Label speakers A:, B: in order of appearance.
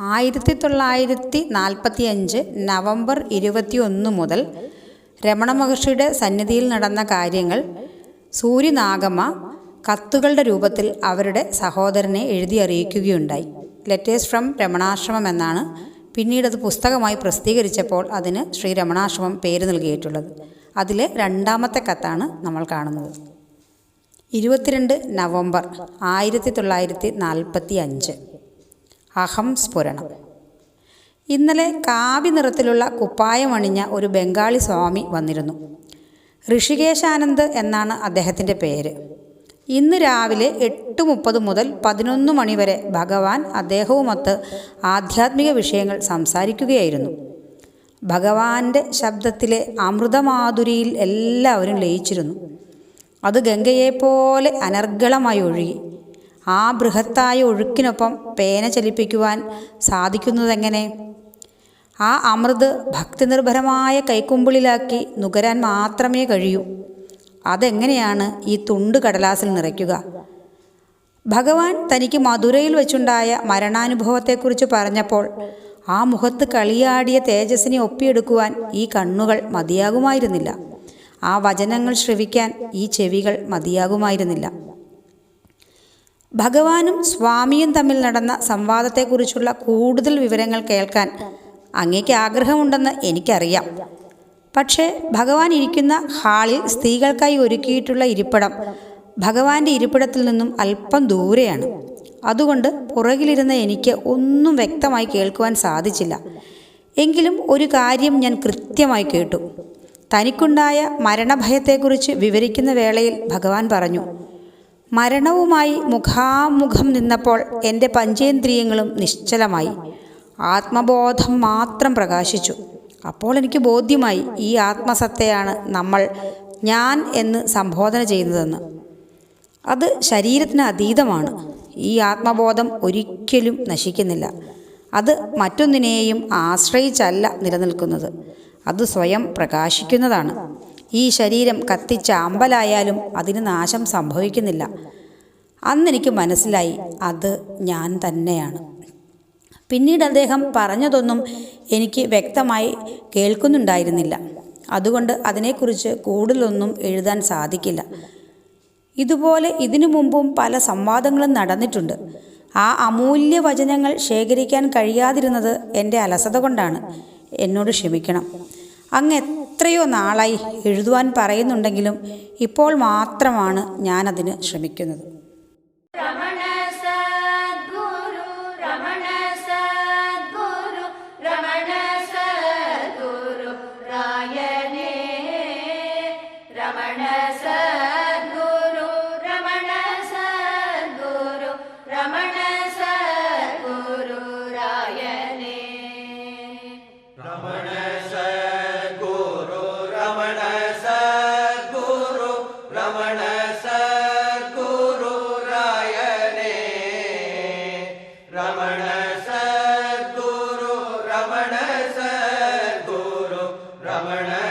A: ആയിരത്തി നാൽപ്പത്തി അഞ്ച് നവംബർ ഇരുപത്തി ഒന്ന് മുതൽ രമണ മഹർഷിയുടെ സന്നിധിയിൽ നടന്ന കാര്യങ്ങൾ സൂര്യനാഗമ കത്തുകളുടെ രൂപത്തിൽ അവരുടെ സഹോദരനെ എഴുതി അറിയിക്കുകയുണ്ടായി. ലെറ്റേഴ്സ് ഫ്രം രമണാശ്രമം എന്നാണ് പിന്നീട് അത് പുസ്തകമായി പ്രസിദ്ധീകരിച്ചപ്പോൾ അതിന് ശ്രീ രമണാശ്രമം പേര് നൽകിയിട്ടുള്ളത്. അതിലെ രണ്ടാമത്തെ കത്താണ് നമ്മൾ കാണുന്നത്. ഇരുപത്തിരണ്ട് നവംബർ ആയിരത്തി തൊള്ളായിരത്തി നാൽപ്പത്തി അഞ്ച് അഹം സ്ഫുരണം. ഇന്നലെ കാവി നിറത്തിലുള്ള കുപ്പായമണിഞ്ഞ ഒരു ബംഗാളി സ്വാമി വന്നിരുന്നു. ഋഷികേശാനന്ദ് എന്നാണ് അദ്ദേഹത്തിന്റെ പേര്. ഇന്ന് രാവിലെ എട്ട് മുപ്പത് മുതൽ പതിനൊന്ന് മണിവരെ ഭഗവാൻ അദ്ദേഹവുമൊത്ത് ആധ്യാത്മിക വിഷയങ്ങൾ സംസാരിക്കുകയായിരുന്നു. ഭഗവാന്റെ ശബ്ദത്തിലെ അമൃതമാധുരിയിൽ എല്ലാവരും ലയിച്ചിരുന്നു. അത് ഗംഗയെപ്പോലെ അനർഗളമായി ഒഴുകി. ആ ബൃഹത്തായ ഒഴുക്കിനൊപ്പം പേന ചലിപ്പിക്കുവാൻ സാധിക്കുന്നതെങ്ങനെ? ആ അമൃത് ഭക്തിനിർഭരമായ കൈക്കുമ്പിളിലാക്കി നുകരാൻ മാത്രമേ കഴിയൂ. അതെങ്ങനെയാണ് ഈ തുണ്ട് കടലാസിൽ നിറയ്ക്കുക? ഭഗവാൻ തനിക്ക് മധുരയിൽ വെച്ചുണ്ടായ മരണാനുഭവത്തെക്കുറിച്ച് പറഞ്ഞപ്പോൾ ആ മുഖത്ത് കളിയാടിയ തേജസ്സിനെ ഒപ്പിയെടുക്കുവാൻ ഈ കണ്ണുകൾ മതിയാകുമായിരുന്നില്ല. ആ വചനങ്ങൾ ശ്രവിക്കാൻ ഈ ചെവികൾ മതിയാകുമായിരുന്നില്ല. ഭഗവാനും സ്വാമിയും തമ്മിൽ നടന്ന സംവാദത്തെക്കുറിച്ചുള്ള കൂടുതൽ വിവരങ്ങൾ കേൾക്കാൻ അങ്ങേക്ക് ആഗ്രഹമുണ്ടെന്ന് എനിക്കറിയാം. പക്ഷേ ഭഗവാൻ ഇരിക്കുന്ന ഹാളിൽ സ്ത്രീകൾക്കായി ഒരുക്കിയിട്ടുള്ള ഇരിപ്പിടം ഭഗവാന്റെ ഇരിപ്പിടത്തിൽ നിന്നും അല്പം ദൂരെയാണ്. അതുകൊണ്ട് പുറകിലിരുന്ന എനിക്ക് ഒന്നും വ്യക്തമായി കേൾക്കുവാൻ സാധിച്ചില്ല. എങ്കിലും ഒരു കാര്യം ഞാൻ കൃത്യമായി കേട്ടു. തനിക്കുണ്ടായ മരണഭയത്തെക്കുറിച്ച് വിവരിക്കുന്ന വേളയിൽ ഭഗവാൻ പറഞ്ഞു മരണവുമായി മുഖാമുഖം നിന്നപ്പോൾ എന്റെ പഞ്ചേന്ദ്രിയങ്ങളും നിശ്ചലമായി. ആത്മബോധം മാത്രം പ്രകാശിച്ചു. അപ്പോൾ എനിക്ക് ബോധ്യമായി ഈ ആത്മസത്തയാണ് നമ്മൾ ഞാൻ എന്ന് സംബോധന ചെയ്യുന്നതെന്ന്. അത് ശരീരത്തിന് അതീതമാണ്. ഈ ആത്മബോധം ഒരിക്കലും നശിക്കുന്നില്ല. അത് മറ്റൊന്നിനെയും ആശ്രയിച്ചല്ല നിലനിൽക്കുന്നത്. അത് സ്വയം പ്രകാശിക്കുന്നതാണ്. ഈ ശരീരം കത്തിച്ച അമ്പലായാലും അതിന് നാശം സംഭവിക്കുന്നില്ല. അന്നെനിക്ക് മനസ്സിലായി അത് ഞാൻ തന്നെയാണ്. പിന്നീട് അദ്ദേഹം പറഞ്ഞതൊന്നും എനിക്ക് വ്യക്തമായി കേൾക്കുന്നുണ്ടായിരുന്നില്ല. അതുകൊണ്ട് അതിനെക്കുറിച്ച് കൂടുതലൊന്നും എഴുതാൻ സാധിക്കില്ല. ഇതുപോലെ ഇതിനു മുമ്പും പല സംവാദങ്ങളും നടന്നിട്ടുണ്ട്. ആ അമൂല്യ വചനങ്ങൾ ശേഖരിക്കാൻ കഴിയാതിരുന്നത് എന്റെ അലസത കൊണ്ടാണ്. എന്നോട് ക്ഷമിക്കണം. അങ്ങ് എത്രയോ നാളായി എഴുതുവാൻ പറയുന്നുണ്ടെങ്കിലും ഇപ്പോൾ മാത്രമാണ് ഞാനതിന് ശ്രമിക്കുന്നത് Yes, Sir. रमण दूरो रमण दूरो रमण